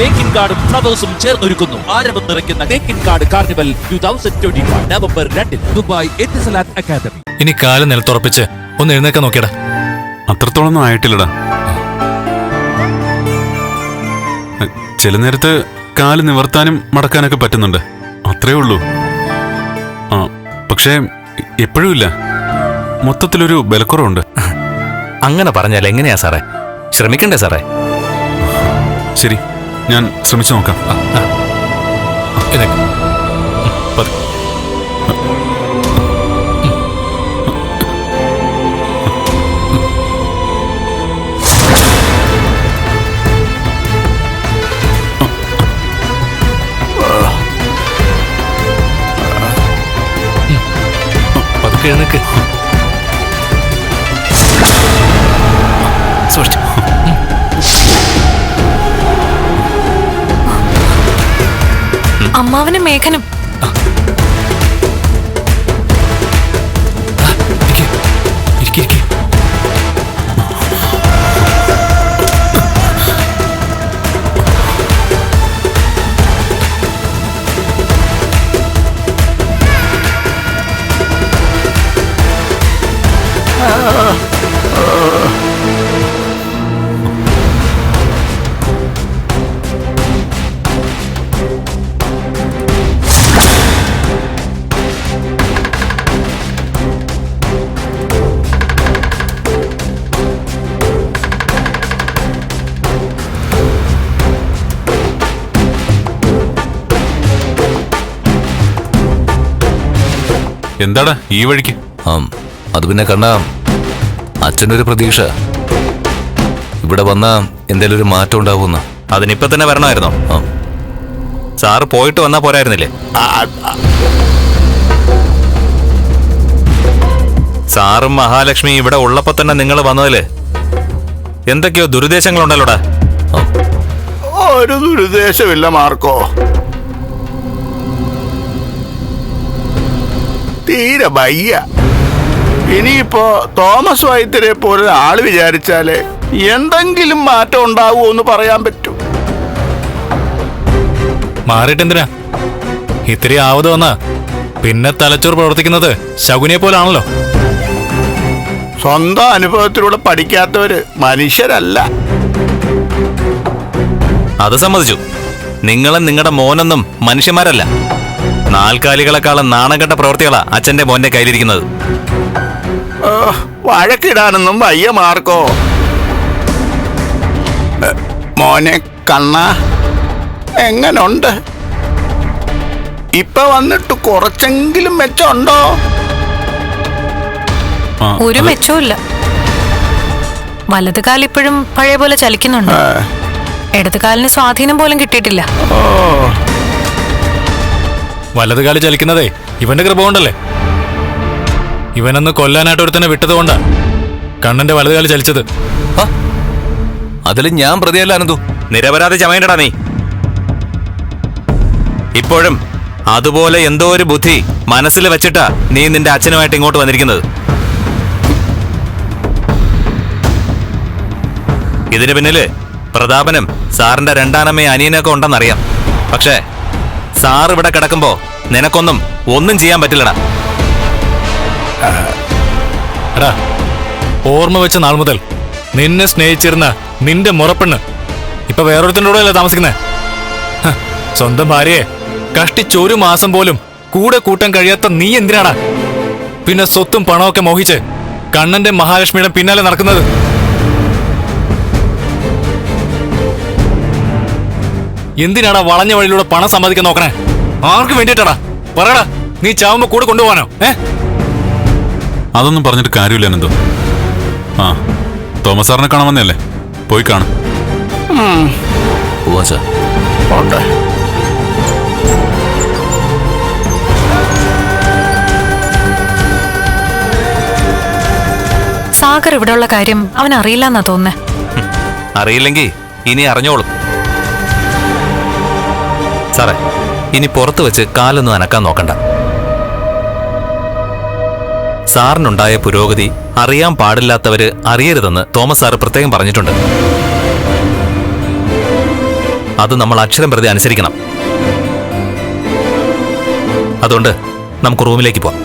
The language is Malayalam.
തേക്കിൻ കാർഡ് ഫ്ലവേഴ്സും ചേർന്നൊരുക്കുന്നു. ആരവം നിറയ്ക്കുന്ന തേക്കിൻ card carnival two thousand twenty November രണ്ടിന് ദുബായ് എത്തിസലാത്ത് അക്കാദമി ഇനി കാൽ നിലത്തുറപ്പിച്ച് ഒന്ന് എഴുന്നേക്കാൻ നോക്കിയടാ. അത്രത്തോളൊന്നും ആയിട്ടില്ലടാ. ചില നേരത്ത് കാൽ നിവർത്താനും മടക്കാനൊക്കെ പറ്റുന്നുണ്ട്. അത്രേ ഉള്ളൂ. ആ പക്ഷേ എപ്പോഴും ഇല്ല. മൊത്തത്തിലൊരു ബലക്കുറവുണ്ട് അങ്ങനെ പറഞ്ഞാൽ എങ്ങനെയാ സാറേ? ശ്രമിക്കണ്ടേ സാറേ? ശരി. ഞാൻ ശ്രമിച്ചു നോക്കാം പതുക്കെ എഴുന്നേക്ക് അമ്മാവനും മേഘനും. ഇരിക്കെ. എന്താടാ ഈ വഴിക്ക്? ആ അത് പിന്നെ കണ്ട അച്ഛന്റെ ഒരു പ്രതീക്ഷ. ഇവിടെ വന്ന എന്തേലും ഒരു മാറ്റം ഉണ്ടാവുമെന്ന്. അതിനിപ്പോ തന്നെ വരണമായിരുന്നോ? ആ സാറ് പോയിട്ട് വന്നാ പോരായിരുന്നില്ലേ? സാറും മഹാലക്ഷ്മി ഇവിടെ ഉള്ളപ്പോ തന്നെ നിങ്ങൾ വന്നതിൽ എന്തൊക്കെയോ ദുരുദ്ദേശങ്ങളുണ്ടല്ലോടാ. ഒരു ദുരുദ്ദേശമില്ല മാർക്കോ. തീരെ വയ്യ. ഇനിയിപ്പോ തോമസ് വൈദ്യരെ പോലെ ആൾ വിചാരിച്ചാൽ എന്തെങ്കിലും മാറ്റം ഉണ്ടാവുമോ എന്ന് പറയാൻ പറ്റൂ. മാറിട്ടെന്തിനാ ഇത്തിരി ആവത് വന്നാ പിന്നെ തലച്ചോറ് പ്രവർത്തിക്കുന്നത് ശകുനിയെ പോലാണല്ലോ. സ്വന്തം അനുഭവത്തിലൂടെ പഠിക്കാത്തവര് മനുഷ്യരല്ല. അത് സമ്മതിച്ചു. നിങ്ങളും നിങ്ങളുടെ മോനൊന്നും മനുഷ്യന്മാരല്ല. നാൽക്കാലികളെക്കാളും നാണംകെട്ട പ്രവൃത്തികളാ അച്ഛന്റെ മോന്റെ കയ്യിലിരിക്കുന്നത്. ഓ, വഴക്കിടാനൊന്നും വയ്യ മാർക്കോ. എ, മോനെ കണ്ണ എങ്ങനുണ്ട്? ഇപ്പൊ വന്നിട്ട് കുറച്ചെങ്കിലും മെച്ചമുണ്ടോ? ഒരു മെച്ചവുമില്ല. വലത് കാലിപ്പോഴും പഴയ പോലെ ചലിക്കുന്നുണ്ട്. ഇടത് കാലിന് സ്വാധീനം പോലും കിട്ടിയിട്ടില്ല. ഓ. വലത് കാലി ചലിക്കുന്നതേ ഇവന്റെ കൃപ കൊണ്ടല്ലേ? ഇവനൊന്ന് കൊല്ലാനായിട്ട് ഒരുത്തനെ വിട്ടതുകൊണ്ടാ കണ്ണന്റെ വലത് കാലി ചലിച്ചത്. അതിൽ ഞാൻ പ്രതിയല്ല അനന്തു. നിരപരാധി ചമയണ്ടടാ നീ. ഇപ്പോഴും അതുപോലെ എന്തോ ഒരു ബുദ്ധി മനസ്സിൽ വെച്ചിട്ടാ നീ നിന്റെ അച്ഛനുമായിട്ട് ഇങ്ങോട്ട് വന്നിരിക്കുന്നത്. ഇതിന് പിന്നിൽ പ്രതാപനും സാറിന്റെ രണ്ടാനമ്മയും അനിയനൊക്കെ ഉണ്ടെന്നറിയാം. പക്ഷേ സാർ ഇവിടെ കിടക്കുമ്പോ നിനക്കൊന്നും ഒന്നും ചെയ്യാൻ പറ്റില്ലടാ. എടാ ഓർമ്മ വെച്ച നാൾ മുതൽ നിന്നെ സ്നേഹിച്ചിരുന്ന നിന്റെ മുറപ്പെണ്ണ്. ഇപ്പൊ വേറൊരുത്തിന്റെ കൂടെ അല്ലേ താമസിക്കുന്നേ സ്വന്തം ഭാര്യയെ കഷ്ടിച്ചൊരു മാസം പോലും കൂടെ കൂട്ടാൻ കഴിയാത്ത നീ എന്തിനാടാ? പിന്നെ സ്വത്തും പണമൊക്കെ മോഹിച്ച് കണ്ണന്റെ മഹാലക്ഷ്മിയുടെ പിന്നാലെ നടക്കുന്നത്. എന്തിനാടാ വളഞ്ഞ വഴിയിലൂടെ പണം സമ്പാദിക്കാൻ നോക്കണേ? ആർക്ക് വേണ്ടിയിട്ടാടാ? പറയടാ നീ ചാവുമ്പോ കൂടെ കൊണ്ടുപോകാനോ ഏ? അതൊന്നും പറഞ്ഞിട്ട് കാര്യമില്ല എന്തോ ആ തോമസ് സാറിനെ കാണാൻ വന്നല്ലേ പോയി കാണും. സാഗർ ഇവിടെ സാഗർ ഇവിടെയുള്ള കാര്യം അവൻ അറിയില്ല എന്നാ തോന്നുന്നേ അറിയില്ലെങ്കിൽ ഇനി അറിഞ്ഞോളും. സാറേ ഇനി പുറത്തു വെച്ച് കാലൊന്നും അനക്കാൻ നോക്കണ്ട. സാറിനുണ്ടായ പുരോഗതി അറിയാൻ പാടില്ലാത്തവര് അറിയരുതെന്ന് തോമസ് സാറ് പ്രത്യേകം പറഞ്ഞിട്ടുണ്ട്. അത് നമ്മൾ അക്ഷരം പ്രതി അനുസരിക്കണം. അതുകൊണ്ട് നമുക്ക് റൂമിലേക്ക് പോകാം